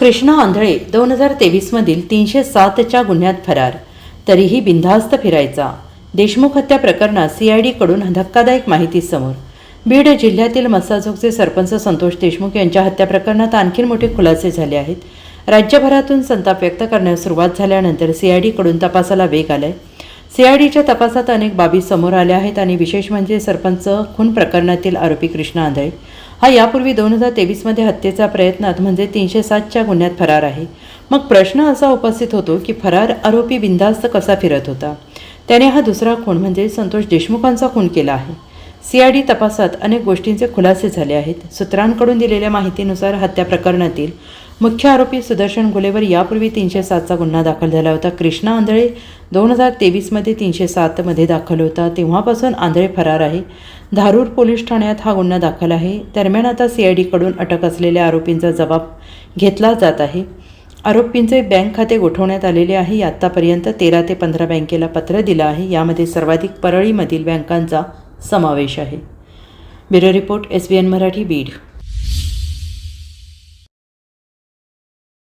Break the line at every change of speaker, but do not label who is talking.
कृष्णा आंधळे दोन हजार तेवीसमधील तीनशे सातच्या गुन्ह्यात फरार. तरीही बिनधास्त फिरायचा. देशमुख हत्या प्रकरणात सीआयडीकडून धक्कादायक माहिती समोर. बीड जिल्ह्यातील मसाजोगचे सरपंच संतोष देशमुख यांच्या हत्या प्रकरणात आणखी मोठे खुलासे झाले आहेत. राज्यभरातून संताप व्यक्त करण्यास सुरुवात झाल्यानंतर सीआयडीकडून तपासाला वेग आलाय. सीआयडीच्या तपासात अनेक बाबी समोर आल्या आहेत आणि विशेष म्हणजे सरपंच खून प्रकरणातील आरोपी कृष्णा आंधळे. हा यापूर्वी दोन हजार तेवीसमध्ये हत्येचा प्रयत्नात म्हणजे तीनशे सातच्या गुन्ह्यात फरार आहे. मग प्रश्न असा उपस्थित होतो की फरार आरोपी बिंदास्त कसा फिरत होता? त्याने हा दुसरा खून म्हणजे संतोष देशमुखांचा खून केला आहे. सीआयडी तपासात अनेक गोष्टींचे खुलासे झाले आहेत. सूत्रांकडून दिलेल्या माहितीनुसार हत्या प्रकरणातील मुख्य आरोपी सुदर्शन घुलेवर यापूर्वी तीनशे सातचा गुन्हा दाखल झाला होता. कृष्णा आंधळे दोन हजार तेवीसमध्ये तीनशे सातमध्ये दाखल होता. तेव्हापासून आंधळे फरार आहे. धारूर पोलीस ठाण्यात हा गुन्हा दाखल आहे. दरम्यान आता सीआयडीकडून अटक असलेल्या आरोपींचा जबाब घेतला जात आहे. आरोपींचे बँक खाते गोठवण्यात आलेले आहे. आत्तापर्यंत तेरा ते पंधरा बँकेला पत्र दिलं आहे. यामध्ये सर्वाधिक परळीमधील बँकांचा समावेश आहे. Bureau report S B N Marathi Beed.